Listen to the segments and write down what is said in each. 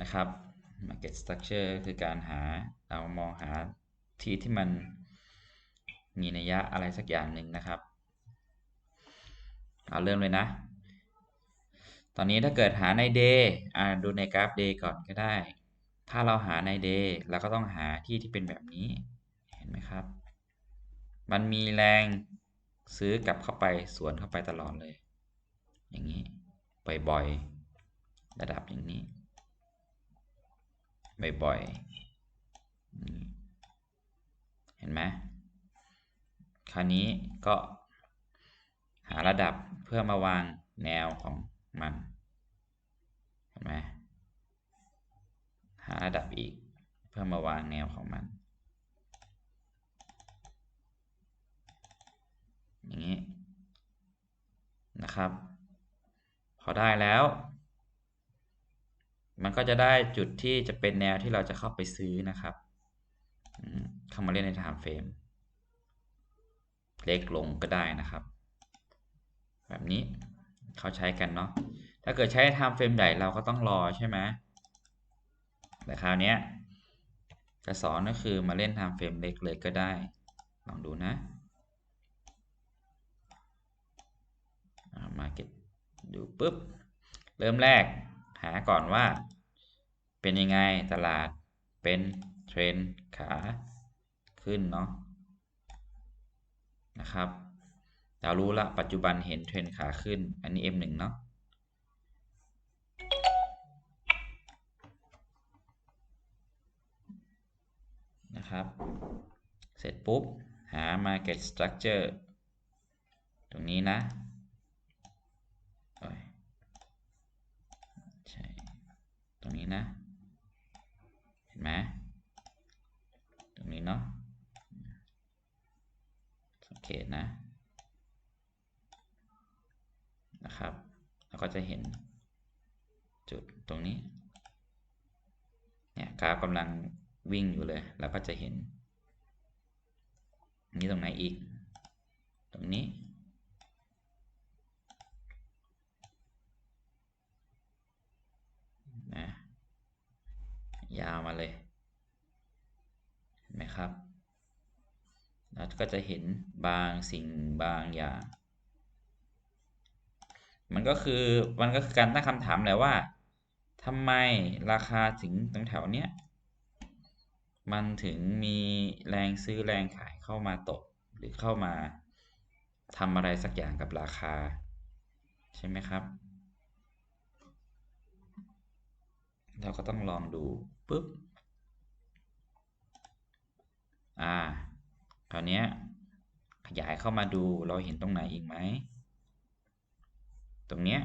นะครับ market structure คือการหาเรามองหาที่ที่มันมีนัยยะอะไรสักอย่างหนึ่งนะครับเอาเริ่มเลยนะ ตอนนี้ถ้าเกิดหาใน day อ่าดูในกราฟ day ก่อนก็ได้ ถ้าเราหาใน day เราก็ต้องหาที่ที่เป็นแบบนี้เห็นไหมครับ มันมีแรงซื้อกลับเข้าไปสวนเข้าไปตลอดเลย อย่างนี้บ่อยๆระดับอย่างนี้ บ่อยๆ เห็นไหมคราวนี้ก็หาระดับเพื่อมาวางแนวของมัน เห็นไหมหาระดับอีกเพื่อมาวางแนวของมัน อย่างนี้นะครับ พอได้แล้ว มันก็จะได้จุดที่จะเป็นแนวที่เราจะเข้าไปซื้อนะครับเข้ามาเล่นใน time frame เล็กลงก็ได้นะครับ แบบนี้เขาใช้กันเนาะถ้าเกิดใช้ time frame ใหญ่เราก็ต้องรอใช่ไหมแต่คราวนี้จะสอนก็คือมาเล่น time frame เล็กเลยก็ได้ ลองดูนะมาเก็ตดูปุ๊บ เริ่มแรก หาก่อนว่า เป็นยังไงตลาดเป็นเทรนขาขึ้นเนาะนะครับเรารู้ละปัจจุบันเห็นเทรนขาขึ้น อันนี้ M1 เนาะนะครับ เสร็จปุ๊บ หา market structure ตรงนี้นะใช่ตรง นี้นะ เห็นไหมตรงนี้เนาะสังเกตนะนะครับแล้วก็จะเห็นจุดตรงนี้เนี่ยกราฟกำลังวิ่งอยู่เลยแล้วก็จะเห็น นี่ตรงไหนอีก ตรงนี้นะยาวมา เลยเห็นไหมครับแล้วก็จะเห็นบางสิ่งบางอย่าง มันก็คือมันก็คือการตั้งคำถามแหละว่าทำไมราคาถึงตรงแถวเนี้ยมันถึงมีแรงซื้อแรงขายเข้ามาตกหรือเข้ามาทำอะไรสักอย่างกับราคา ใช่ไหมครับ เราก็ต้องลองดูปุ๊บ อ่าคราวนี้ขยายเข้ามาดูเราเห็นตรงไหนอีกไหม ตรงเนี้ย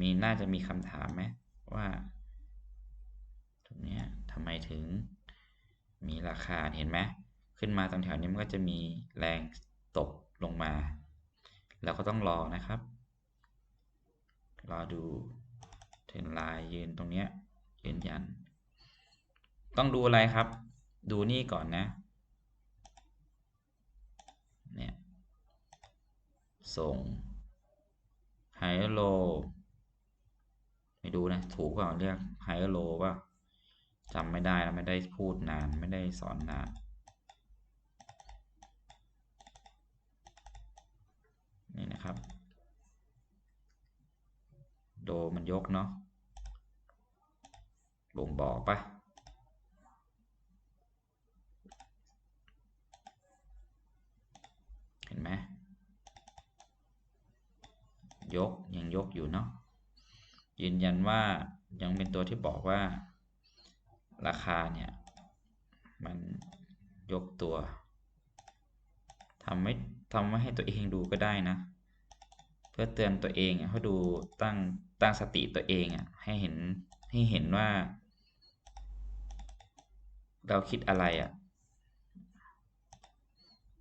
มีน่าจะมีคำถามไหมว่า ตรงเนี้ยทำไมถึงมีราคาเห็นไหมขึ้นมาตรงแถวนี้มันก็จะมีแรงตกลงมาเราก็ต้องรอนะครับ รอดูเทรนไลน์ยืนตรงเนี้ยยืนยัน ต้องดูอะไรครับ ดูนี่ก่อนนะ เนี่ย ส่งไฮโลไม่ดูนะถูกเปล่าเรียกไฮโลว่าจำไม่ได้แล้วไม่ได้พูดนานไม่ได้สอนนานนี่นะครับ โดมันยกเนาะบ่งบอกปะห็นไหมยกยังยก อยู่เนาะยืนยันว่ายังเป็นตัวที่บอกว่า ราคาเนี่ย มันยกตัวทำไม่ทำไม่ให้ตัวเองดูก็ได้นะ เพื่อเตือนตัวเองให้ดูตั้งตั้งสติตัวเองอะให้เห็นให้เห็นว่า เราคิดอะไรอะ่ะ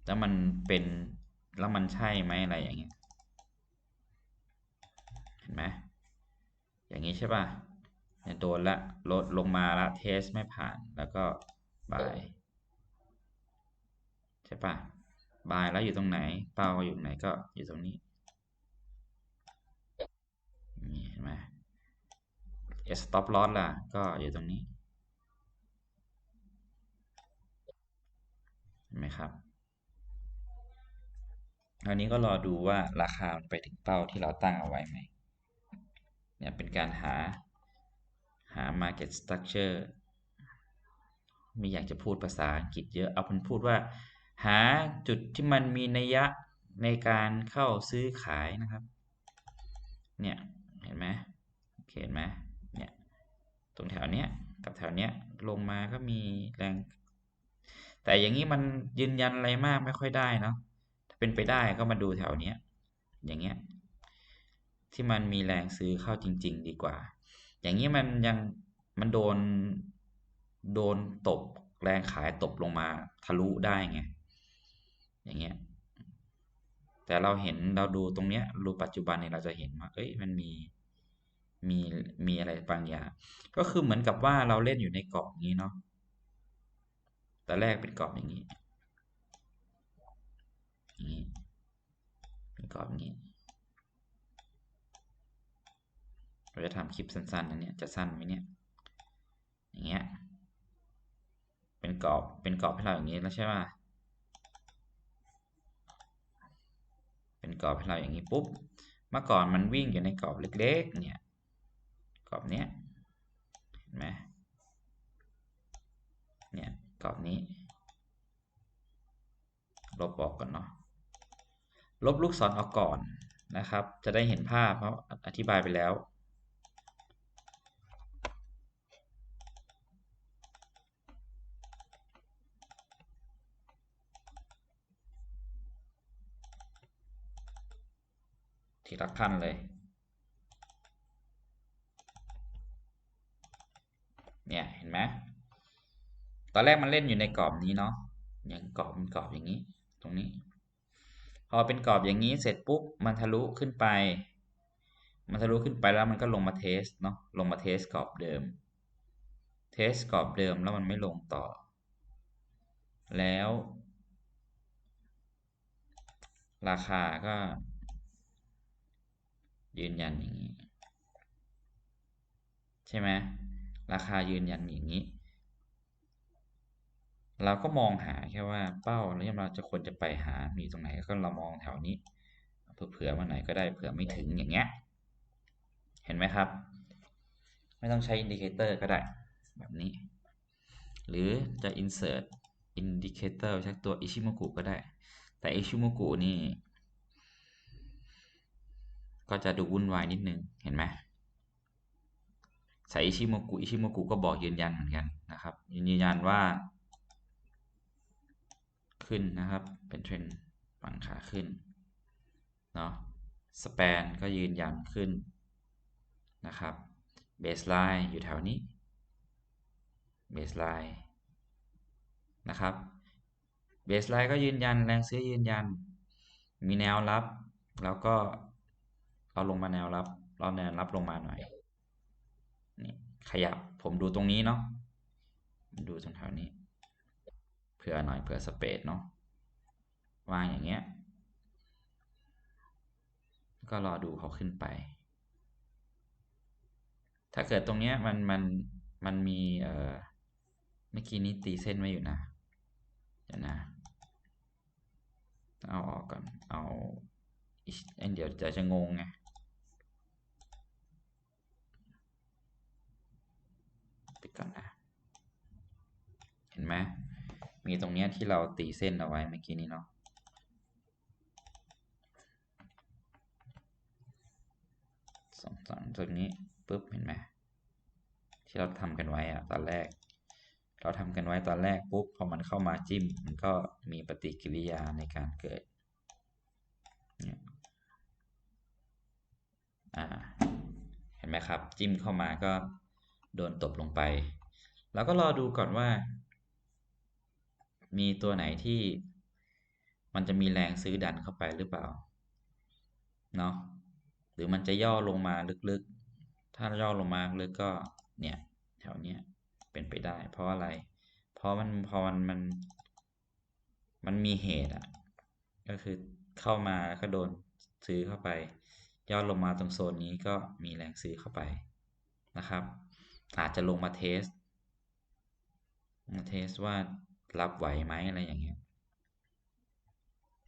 แล้วมันเป็นแล้วมันใช่ไหมอะไรอย่างเงี้ย ห็นไหมอย่างนี้ใช่ป่ะเนี่ยโดนละลดลงมาละเทสไม่ผ่านแล้วก็บายใช่ป่ะบายแล้วอยู่ตรงไหน เป้าอยู่ไหนก็อยู่ตรงนี้นี่เห็นไหม stop loss ล่ะก็อยู่ตรงนี้เห็นไหมครับคราวนี้ก็รอดูว่าราคาไปถึงเป้าที่เราตั้งเอาไว้ไหม เนี่ยเป็นการหาหา market structure ไม่อยากจะพูดภาษาอังกฤษเยอะเอาเป็นพูดว่า หาจุดที่มันมีนัยยะในการเข้าซื้อขายนะครับ เนี่ย เห็นไหมเห็นไหมเนี่ย ตรงแถวเนี้ยกับแถวเนี้ยลงมาก็มีแรง แต่อย่างนี้มันยืนยันอะไรมากไม่ค่อยได้เนาะถ้าเป็นไปได้ก็มาดูแถวเนี้ยอย่างเงี้ย ที่มันมีแรงซื้อเข้าจริง ๆ ดีกว่า อย่างนี้มันยังมันโดนโดนตบแรงขายตบลงมาทะลุได้ไง อย่างเงี้ย แต่เราเห็นเราดูตรงเนี้ยรูปัจจุบันเนี่ยเราจะเห็นว่า เอ้ย มันมี มี มีอะไรบางอย่าง ก็คือเหมือนกับว่าเราเล่นอยู่ในกรอบนี้เนาะ แต่แรกเป็นกรอบอย่างนี้ อย่างนี้ เป็นกรอบนี้ เราจะทำคลิปสั้นๆนะเนี่ยจะสั้นไหมเนี่ย อย่างเงี้ย เป็นกรอบ เป็นกรอบให้เราอย่างนี้แล้วใช่ป่ะเป็นกรอบให้เราอย่างนี้ปุ๊บ เมื่อก่อนมันวิ่งอยู่ในกรอบเล็กๆ เนี่ย กรอบเนี้ย เห็นไหมเนี่ยกรอบนี้ ลบออกก่อนเนาะ ลบลูกศรออกก่อนนะครับ จะได้เห็นภาพเพราะอธิบายไปแล้ว ทีละขั้นเลย เนี่ยเห็นไหมตอนแรกมันเล่นอยู่ในกรอบนี้เนาะอย่างกรอบมันกรอบอย่างนี้ ตรงนี้ พอเป็นกรอบอย่างนี้เสร็จปุ๊บมันทะลุขึ้นไป มันทะลุขึ้นไปแล้วมันก็ลงมาเทสเนาะลงมาเทสกรอบเดิม เทสกรอบเดิมแล้วมันไม่ลงต่อ แล้ว ราคาก็ ยืนยันอย่างนี้ ใช่ไหมราคายืนยันอย่างนี้ เราก็มองหาแค่ว่าเป้าแล้วเราจะควรจะไปหามีตรงไหนก็เรามองแถวนี้เผื่อมาไหนก็ได้เผื่อไม่ถึงอย่างเงี้ยเห็นไหมครับ ไม่ต้องใช้อินดิเคเตอร์ก็ได้แบบนี้ หรือจะ insert indicator ชักตัวอิชิโมกุก็ได้ แต่อิชิโมกุนี่ ก็จะดูวุ่นวายนิดนึง เห็นไหมใส่อิชิโมกุอิชิโมกุก็บอกยืนยันเหมือนกันนะครับ ยืนยันว่าขึ้นนะครับ เป็นเทรนฝั่งขาขึ้นเนาะสแปนก็ยืนยันขึ้นนะครับเบสไลน์อยู่แถวนี้เบสไลน์นะครับเบสไลน์ก็ยืนยันแรงซื้อยืนยัน มีแนวรับ แล้วก็ เราลงมาแนวรับ เราแนวรับลงมาหน่อยนี่ขยับผมดูตรงนี้เนาะดูตรงแถวนี้เผื่อหน่อยเผื่อสเปซเนาะวางอย่างเงี้ย ก็รอดูเขาขึ้นไป ถ้าเกิดตรงเนี้ยมันมันมันมีเอ่อเมื่อกี้นี้ตีเส้นไว้อยู่นะเดี๋ยวนะ เอาออกก่อน เอาเดี๋ยวจะจะงงไง ปิดก่อนนะ เห็นไหมมีตรงเนี้ยที่เราตีเส้นเอาไว้เมื่อกี้นี้เนาะสองสองตรงนี้ปุ๊บเห็นไหมที่เราทำกันไว้อะตอนแรก เราทำกันไว้ตอนแรกปุ๊บพอมันเข้ามาจิ้ม มันก็มีปฏิกิริยาในการเกิดเนี่ยอ่าเห็นไหมครับ จิ้มเข้ามาก็ โดนตบลงไป แล้วก็รอดูก่อนว่า มีตัวไหนที่มันจะมีแรงซื้อดันเข้าไปหรือเปล่าเนาะหรือมันจะย่อลงมาลึกๆ ถ้าย่อลงมาลึกก็เนี่ยแถวเนี้ยเป็นไปได้ เพราะอะไร เพราะมันพอมันมันมันมีเหตุอะก็คือเข้ามาแล้วก็โดนซื้อเข้าไป ย่อลงมาตรงโซนนี้ก็มีแรงซื้อเข้าไปนะครับ อาจจะลงมาเทสมาเทสว่ารับไหวไหมอะไรอย่างเงี้ย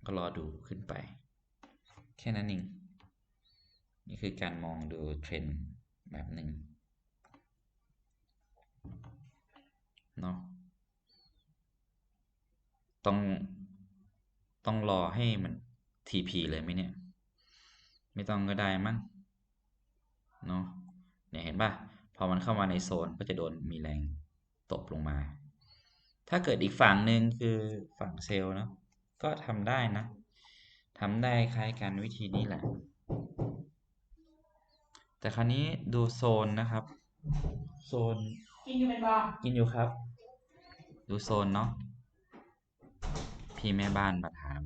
ก็รอดูขึ้นไป แค่นั้นเองนี่คือการมองดูเทรนด์แบบหนึ่งเนาะต้องต้องรอให้มัน TP เลยไหมเนี่ย ไม่ต้องก็ได้มั้งเนาะเนี่ยเห็นป่ะ อมันเข้ามาในโซนก็จะโดนมีแรงตบลงมา ถ้าเกิดอีกฝั่งหนึ่งคือฝั่งเซลล์เนาะก็ทำได้นะทำได้คล้ายกันวิธีนี้แหละ แต่คราวนี้ดูโซนนะครับ โซน กินอยู่เป็นบ่กินอยู่ครับ ดูโซนเนาะพี่แม่บ้านมาถาม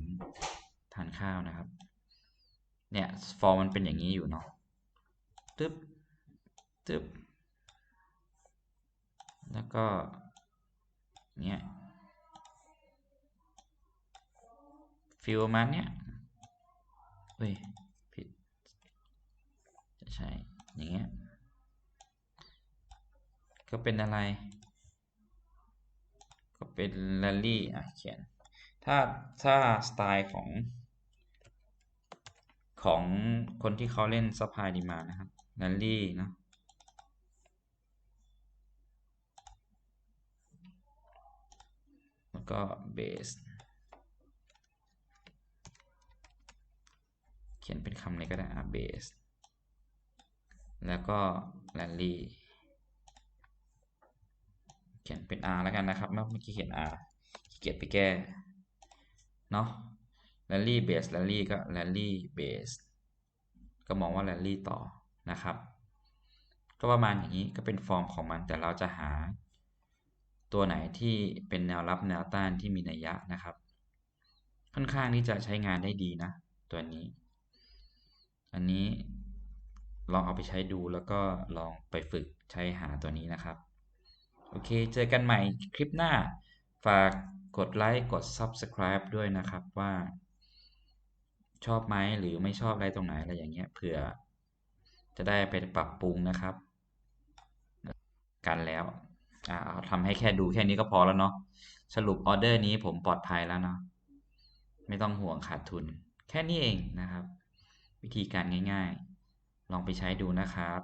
ทานข้าวนะครับ เนี่ยฟอร์มมันเป็นอย่างนี้อยู่เนาะตึ๊บตึ๊บ แล้วก็เนี่ยฟิลประมาณเนี้ยเฮ้ยผิดจะใช่อย่างเงี้ยก็เป็นอะไร ก็เป็นแรลลี่อะเขียนถ้าถ้าสไตล์ของ ของคนที่เขาเล่นซัพพลายดีมานะครับแรลลี่เนาะ แล้ว ก็เบสเขียนเป็นคำอะไรก็ได้อะเบสแล้วก็แรลลี่เขียนเป็น R แล้วกันนะครับ เมื่อกี้เขียน R ขี้เกียจไปแก้เนาะแรลลี่เบสแรลลี่ก็แรลลี่เบสก็มองว่าแรลลี่ต่อนะครับ ก็ประมาณอย่างนี้ก็เป็นฟอร์มของมันแต่เราจะหา ตัวไหนที่เป็นแนวรับแนวต้านที่มีนัยยะนะครับ ค่อนข้างที่จะใช้งานได้ดีนะ ตัวนี้ อันนี้ลองเอาไปใช้ดูแล้วก็ลองไปฝึกใช้หาตัวนี้นะครับ โอเค เจอกันใหม่คลิปหน้า ฝากกดไลค์ กด Subscribe ด้วยนะครับว่า ชอบไหมหรือไม่ชอบอะไรตรงไหนอะไรอย่างเงี้ยเผื่อจะได้ไปปรับปรุงนะครับ กันแล้ว อาทำให้แค่ดูแค่นี้ก็พอแล้วเนาะสรุปออเดอร์นี้ผมปลอดภัยแล้วเนาะไม่ต้องห่วงขาดทุน แค่นี้เองนะครับ วิธีการง่าย ๆ ลองไปใช้ดูนะครับ